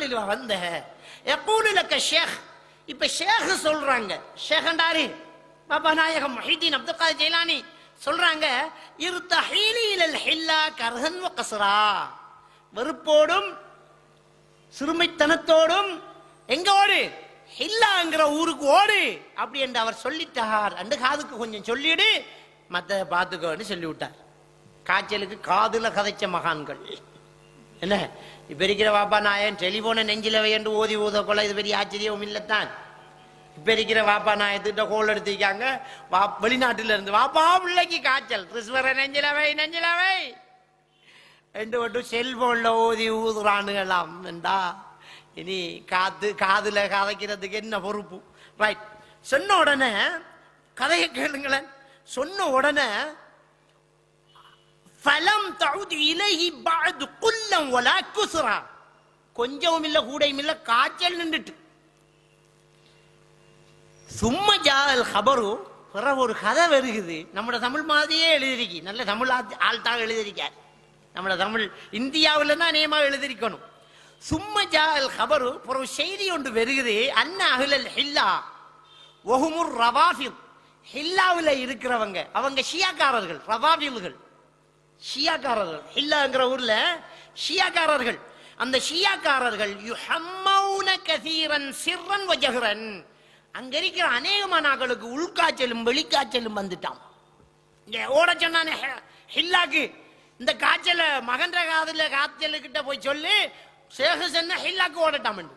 எதனால் வந்த. எப்பூலுலக்க ஷேக். இப்ப ஷேக் சொல்றாங்க. ஷேகண்டாரி பாபா நாயகம் மொஹிதீன் அப்துல் காதர் ஜெயிலானி சொல்றாங்க இருத்த இலல் ஹில்லா கர்ஹன் கசரா வெறுப்போடும் சிறுமைத்தனத்தோடும் எங்க ஓடு? ஹில்லாங்கிற ஊருக்கு ஓடு. அப்படி என்று அவர் சொல்லிட்டார். அந்த காதுக்கு கொஞ்சம் சொல்லிடு மத்த பார்த்துக்கோன்னு சொல்லி விட்டார் காய்ச்சலுக்கு காதுல கதைச்ச மகான்கள். என்ன? இப்ப இருக்கிற வாப்பா நாயன் டெலிபோனை நெஞ்சில வையண்டு என்று ஓதி ஊத கொள்ள இது பெரிய ஆச்சரியம் இல்லத்தான். இப்ப இருக்கிற வாப்பா நாயத்திட்ட கோல் எடுத்திருக்காங்க வா வெளிநாட்டுல இருந்து வாப்பா பிள்ளைக்கு காய்ச்சல். கிறிஸ்வர நெஞ்சிலவை நெஞ்சிலவை ரெண்டு மட்டும் செல்போன்ல ஓதி ஊதுறானுங்களாம் என்றா. இனி காத்து காதுல கதைக்கிறதுக்கு என்ன பொறுப்பு? ரைட் சொன்ன உடனே கதையை கேளுங்களேன். சொன்ன உடனே ஃபலம் தவுது இலகி பாது குல்லம் ஒலா குசுரா கொஞ்சமும் இல்ல கூடையும் இல்ல காய்ச்சல் நின்றுட்டு. சும்மா ஜால் ஹபரு பிறகு ஒரு கதை வருகுது. நம்ம தமிழ் மாதிரியே எழுதிருக்கி. நல்ல தமிழ் ஆள் ஆள் தான் எழுதியிருக்கார் தமிழ் இந்தியாவில் தான் நேமா எழுதிருக்கணும் சும்மா ஜால் ஹபரு பிறகு செய்தி ஒன்று வருகுது. அன்ன அகிலல் ஹில்லா ஒஹுமுர் ரவாஃபில். ஹில்லாவில் இருக்கிறவங்க அவங்க ஷியாக்காரர்கள் ரவாஃபில்கள். ஷியாக்காரர்கள் ஹில்லாங்கிற ஊர்ல ஷியாக்காரர்கள். அந்த ஷியாக்காரர்கள் யுஹம்மௌன கசீரன் சிறன் வஜஹரன். அங்க இருக்கிற அநேகமானாக்களுக்கு உள்காய்ச்சலும் வெளிக்காய்ச்சலும் வந்துட்டான். இங்க ஓட சொன்னானே ஹில்லாக்கு. இந்த காய்ச்சல மகன்ற காதல காய்ச்சல் கிட்ட போய் சொல்லி சேகு சென்ன ஹில்லாக்கு ஓடட்டாமன்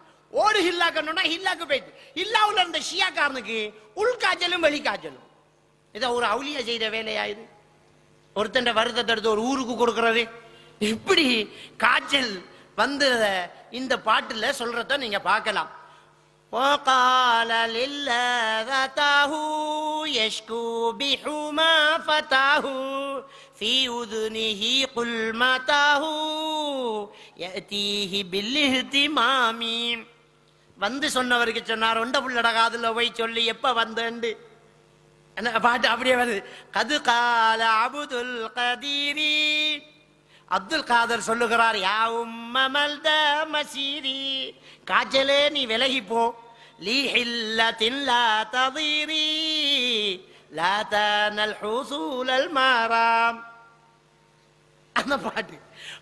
ஓடு ஹில்லாக்கணும்னா ஹில்லாக்கு போயிட்டு. ஹில்லாவுல இருந்த ஷியாக்காரனுக்கு உள்காய்ச்சலும் வெளிக்காய்ச்சலும் இதை ஒரு அவுலியா செய்த வேலையாயிரு ஒருத்தன் வருத்தத்தை எடுத்து ஒரு ஊருக்கு கொடுக்கறது இப்படி காய்ச்சல் வந்து இந்த பாட்டுல சொல்றத நீங்க பார்க்கலாம் وقال للذته يشكو بحما فتاه في أذنه قل متاه يأتيه بالاهتمام வந்து சொன்னவருக்கு சொன்னார் ஒண்ட புள்ளட காதுல போய் சொல்லி எப்ப வந்தேன்னு என்ன பாட்டு அப்படியே வருது. கது கால அபுதுல் கதீரி. அப்துல் காதர் சொல்லுகிறார் யாவும் உம்மமல் த மசீரி காய்ச்சலே நீ விலகி போ. லீ ஹில்லத்தின் லா ததீரி. லா தனல் ஹூசூலல் மாறாம் அந்த பாட்டு.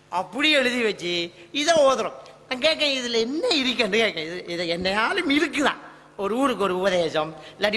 அப்படி எழுதி வச்சு இதை ஓதுறோம். நான் கேட்க இதுல என்ன இருக்குன்னு கேட்க இது இதை என்னையாலும் இருக்குதான் ஒரு ஊருக்கு ஒரு உபதேசம். இல்லாட்டி